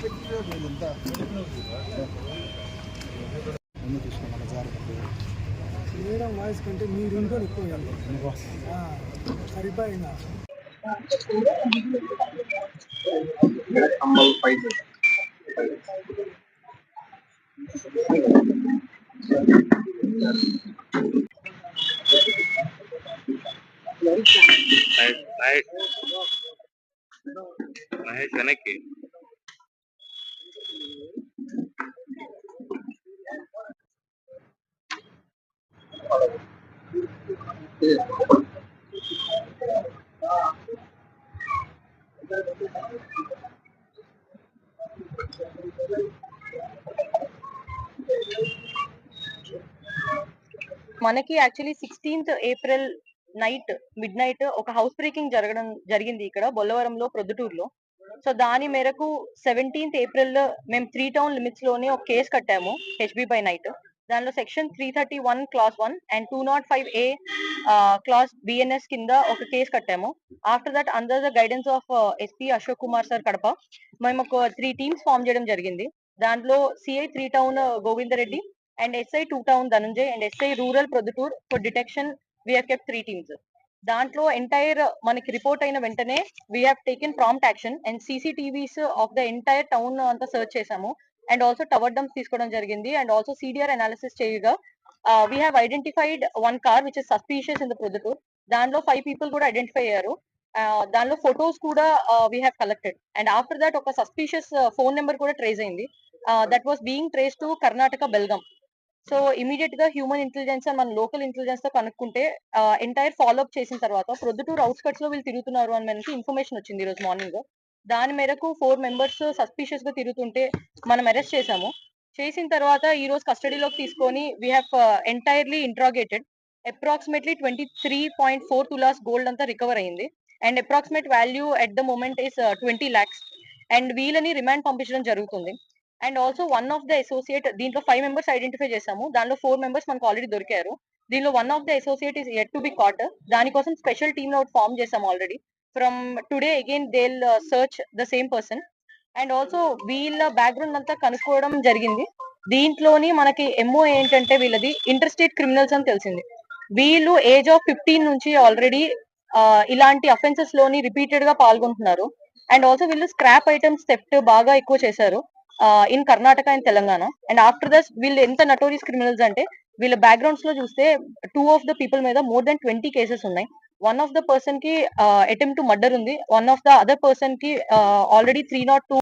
ముందు madam voice కంటే మీ ఇంట్లో ఎక్కువ సరిపోయిందా? మహేష్ వెనక్కి. మనకి actually sixteenth April night midnight ఒక హౌస్ బ్రేకింగ్ జరగడం జరిగింది ఇక్కడ బొల్లవరంలో ప్రొద్దుటూరులో. సో దాని మేరకు సెవెంటీన్త్ ఏప్రిల్ మేము త్రీ టౌన్ లిమిట్స్లోనే ఒక కేసు కట్టాము హెచ్బి బై నైట్ దానిలో section three thirty one clause one and two not five A clause BNS కింద ఒక కేసు కట్టాము. After that under the guidance of SP Ashok Kumar sir Kadapa మేము ఒక three teams form చేయడం జరిగింది. దాంట్లో CI three town Govindareddy and SI two town Dhanunjay and SI rural Proddatur for detection we kept three teams దాంట్లో entire మనకి report అయిన వెంటనే we have taken prompt action and CCTVs of the entire town అంతా search చేసాము. And also tower dumps తీసుకోవడం జరిగింది. And also CDR analysis చేయగా we have identified one car which is suspicious in the Proddatur దానిలో five people కూడా identify అయ్యారు. Uh, దానిలో photos కూడా we have collected and after that ఒక సస్పీషియస్ ఫోన్ నెంబర్ కూడా ట్రేస్ అయింది. That was being trace to Karnataka Belgaum so ఇమీడియట్గా human intelligence మన లోకల్ ఇంటెలిజెన్స్తో కనుక్కుంటే ఎంటైర్ ఫాలో అప్ చేసిన తర్వాత ప్రొద్దుటూరు అవుట్స్కట్స్లో వీళ్ళు తిరుగుతున్నారు అని మనకి ఇన్ఫర్మేషన్ వచ్చింది ఈ రోజు మార్నింగ్ దాని మేరకు ఫోర్ మెంబర్స్ సస్పీషియస్గా తిరుగుతుంటే మనం అరెస్ట్ చేసాము చేసిన తర్వాత ఈ రోజు కస్టడీలోకి తీసుకొని we have entirely interrogated approximately twenty three point four tolas gold అంతా రికవర్ అయింది. And approximate value at the moment is twenty lakhs and వీళ్ళని రిమాండ్ పంపించడం జరుగుతుంది. And also one of the associate దీంట్లో ఫైవ్ మెంబర్స్ ఐడెంటిఫై చేశాము. దానిలో four members మనకు already దొరికారు. దీనిలో one of the associate is yet to be caught దానికోసం స్పెషల్ టీమ్ అవుట్ ఫామ్ చేసాము already from today again they'll search the same person and also వీళ్ళ background అంతా కనుక్కోవడం జరిగింది. దీంట్లోని మనకి ఎంఓ ఏంటంటే వీళ్ళది ఇంటర్స్టేట్ క్రిమినల్స్ అని తెలిసింది. వీళ్ళు ఏజ్ ఆఫ్ ఫిఫ్టీన్ నుంచి ఆల్రెడీ ఇలాంటి అఫెన్సెస్లోని రిపీటెడ్గా పాల్గొంటున్నారు. అండ్ ఆల్సో వీళ్ళు స్క్రాప్ ఐటమ్స్ థెఫ్ట్ బాగా ఎక్కువ చేశారు in Karnataka and Telangana and after this వీళ్ళు ఎంత నటోరియస్ క్రిమినల్స్ అంటే వీళ్ళ బ్యాక్గ్రౌండ్స్లో చూస్తే టూ ఆఫ్ ద పీపుల్ మీద మోర్ దెన్ ట్వంటీ కేసెస్ ఉన్నాయి. వన్ ఆఫ్ ద పర్సన్కి అటెంప్ట్ టు మర్డర్ ఉంది. వన్ ఆఫ్ ద అదర్ పర్సన్కి ఆల్రెడీ త్రీ నాట్ టూ